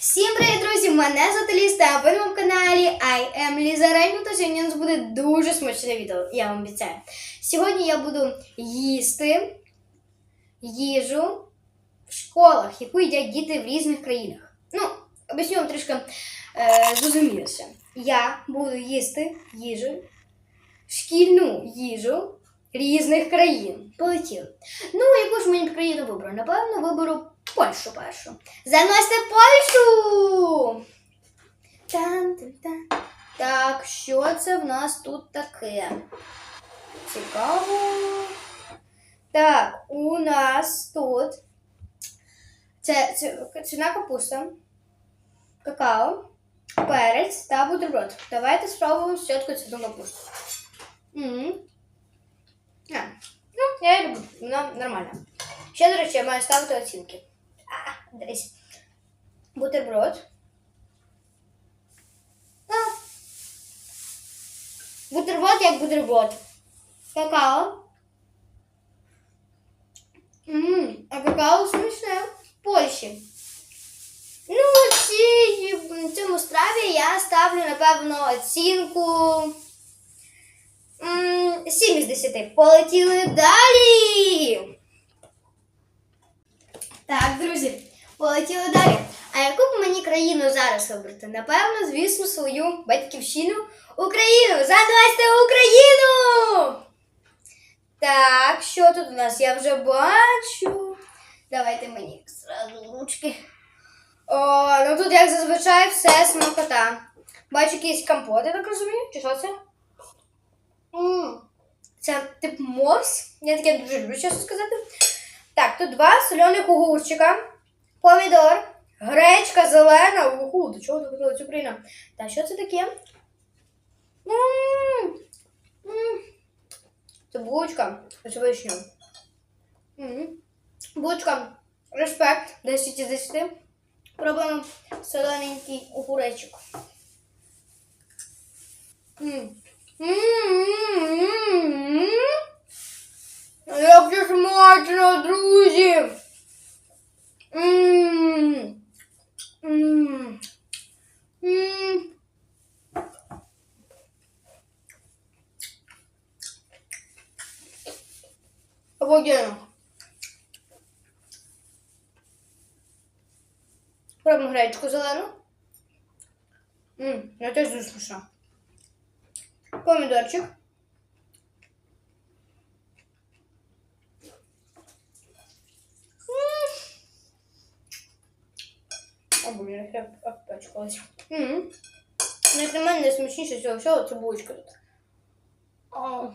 Всім привіт, друзі! Мене звати Ліста, а ви на моєму каналі I am Ліза Рейню, та сьогодні у нас буде дуже смачне відео, я вам обіцяю. Сьогодні я буду їсти їжу в школах, яку їдять діти в різних країнах. Ну, об'ясню вам трішки е, зрозуміліше. Я буду їсти їжу, шкільну їжу різних країн. Полетіли. Ну, яку ж мені країну виберу? Напевно, виберу Польщу першу. Заносьте Польщу! Тан-тан-тан. Так, що це в нас тут таке? Цікаво. Так, у нас тут це, ціна капуста, какао, перець та бутерброд. Давайте спробуємо спочатку цю капусту. М. А, ну, я люблю, вона нормальна. Ще, до речі, я маю ставити оцінки. А, десь. Бутерброд. Бутерброд як бутерброд. Какао. Ммм, а какао смачне в Польщі. Ну, цій, цьому страві я ставлю, напевно, оцінку. м, 7 із 10. Полетіли далі. Так, друзі, полетіли далі. А яку б мені країну зараз вибрати? Напевно, звісно, свою батьківщину Україну. Заносьте Україну! Так, що тут у нас? Я вже бачу. Давайте мені зразу ручки. О, ну тут, як зазвичай, все смакота. Бачу якийсь компот, я так розумію. Чи що це? М, Це тип морс. Я таке дуже люблю, чесно сказати. Так, тут два соляних огурчика, помідор, гречка зелена. Уху, до чого докотилась Україна? Та що це таке? М. Це булочка з вишню. Булочка. Респект. 10 із 10. Пробуємо солененький огуречок. М. Як же смачно, друзі! М. М. М. Обалденно. Пробуємо гречку зелену. Ммм, я теж дуже. Помідорчик. М. О, блін, я обпачкалась. Ну, як на мене найсмачніше з цього всього це булочка тут. О.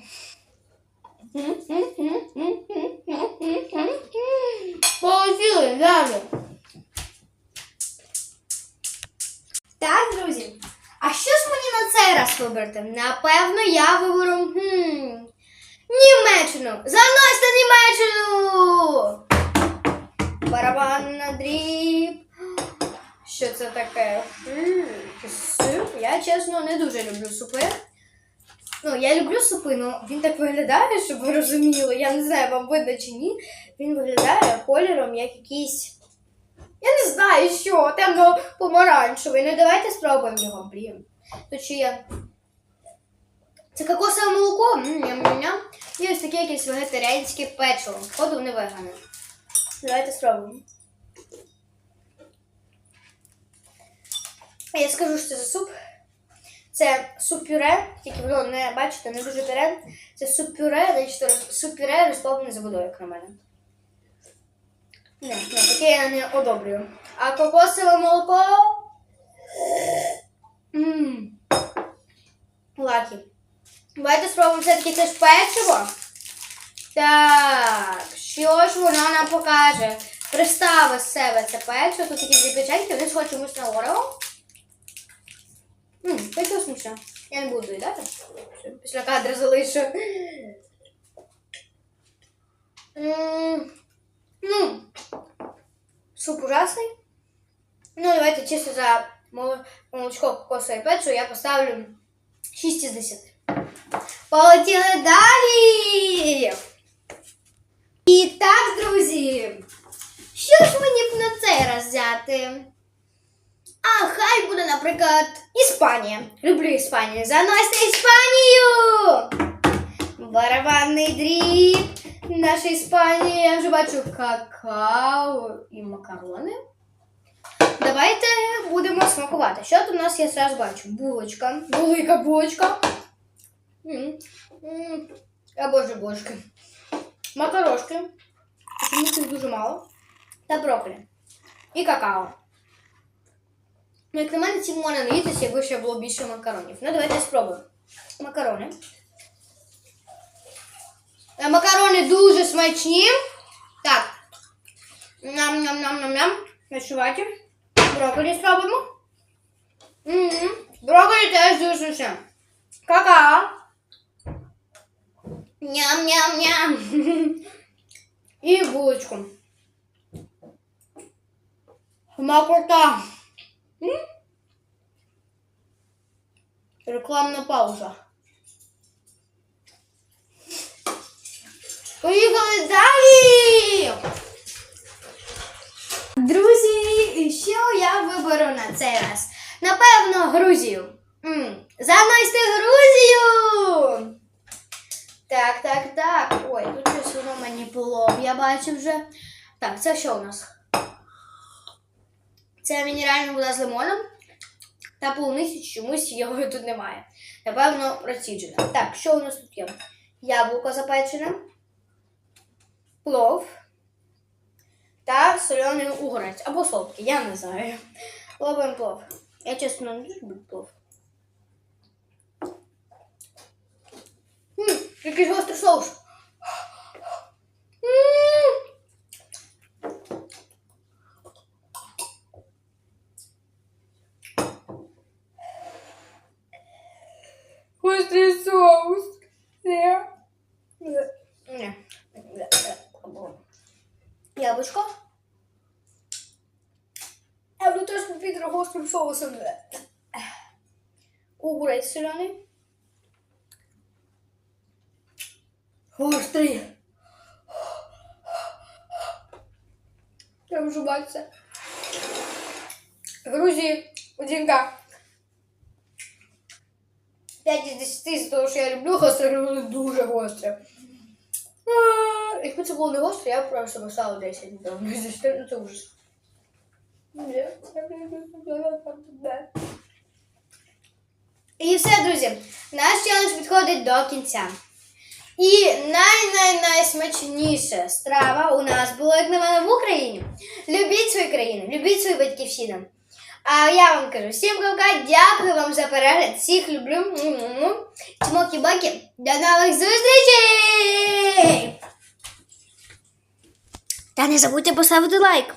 Получилось, далі. Так, друзі. А що ж мені на цей раз вибрати? Напевно, я виберу хм, Німеччину. Заносьте Німеччину! Барабан на дріб. Що це таке? М, якийсь Суп. Я чесно не дуже люблю супи. Ну, я люблю супи, але він так виглядає, щоб ви розуміли. Я не знаю, вам видно чи ні. Він виглядає кольором як якийсь. Я не знаю, що, темно помаранчевий. Ну давайте спробуємо його, блін. Тут ще є. Це кокосове молоко. М, ням-ням-ням. І ось таке якесь вегетаріанське печиво. Походу не вегане. Давайте спробуємо. Я скажу, що це за суп. Це суп-пюре, тільки воно не бачите, не дуже пюре. Це суп-пюре, суп-пюре розплавлене за водою, як на мене. Не, не, таке я не одобрюю. А кокосове молоко. Ммм. Лакі. Давайте спробуємо все-таки це ж печиво. Так, що ж воно нам покаже? Представи з себе це печиво. Тут такі дві печеньки, вони схожі чомусь на Орео. Ммм, печиво смачне. Я не буду доїдати. Після кадра залишу. Ну, суп ужасний. Ну, давайте чисто за моло- молочко кокосове печиво я поставлю 6 із 10. Полетіли далі! І так, друзі, що ж мені б на цей раз взяти? А хай буде, наприклад, Іспанія. Люблю Іспанію. Заносьте Іспанію! Барабанний дріб. Наша Іспанія. Я вже бачу какао і макарони. Давайте будемо смакувати. Що тут у нас я зараз бачу? Булочка. Велика булочка. М, м. А боже божки. Макарошки. Чому їх дуже мало. Та брокколі. І какао. Ну, як на мене, ці можна наїтися, якби ще було більше макаронів. Ну, давайте спробуємо. Макарони. Е, Макарони дуже смачні. Так. Ням-ням-ням-ням-ням. Відчувайте. Брокколі спробуємо. М-м. Брокколі теж дуже смачне. Какао. Ням-ням-ням. І булочку. Смакота. Рекламна пауза. Поїхали далі! Друзі, що я виберу на цей раз? Напевно, Грузію. М, Заносьте Грузію! Так, так, так. Ой, тут щось воно мені плов, я бачу вже. Так, це що у нас? Це мінеральна вода з лимоном. Та полуниці чомусь його тут немає. Напевно, розсіджена. Так, що у нас тут є? Яблуко запечене, плов та соляний угорець. Або солодкий, я не знаю. Пробуємо плов. Я чесно не люблю плов. М, якийсь гострий соус. М. Гострий соус. Не. Не. Яблучко. Буду теж попити гострим соусом. Огурець соляний. Гострий. Я вже бачу. Грузії, одінка. 5 із 10 з того, що я люблю гостре, дуже гостре. А, Якби це було не гостре, я б просто поставила 10. напевно, з 10, ну це ужас. Ні. І все, друзі. Наш челендж підходить до кінця. І най-най-найсмачніша страва у нас була, як на мене, в Україні. Любіть свою країну, любіть свою батьківщину. А я вам кажу всім кавка, дякую вам за перегляд. Всіх люблю. Му-му-му. Чмокі-баки. До нових зустрічей! Та не забудьте поставити лайк.